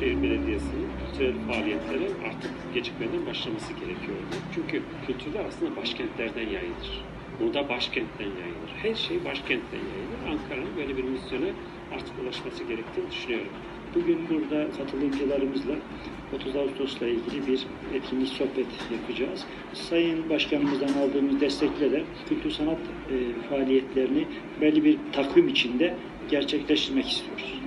Büyükşehir Belediyesi'nin kültürel faaliyetlere artık gecikmeden başlaması gerekiyordu. Çünkü kültürler aslında başkentlerden yayılır. Moda başkentten yayılır. Her şey başkentten yayılır. Ankara'nın böyle bir misyona artık ulaşması gerektiğini düşünüyorum. Bugün burada katılımcılarımızla 30 Ağustos'la ilgili bir etkinlik sohbet yapacağız. Sayın Başkanımızdan aldığımız destekle de kültür sanat e, faaliyetlerini belli bir takvim içinde gerçekleştirmek istiyoruz.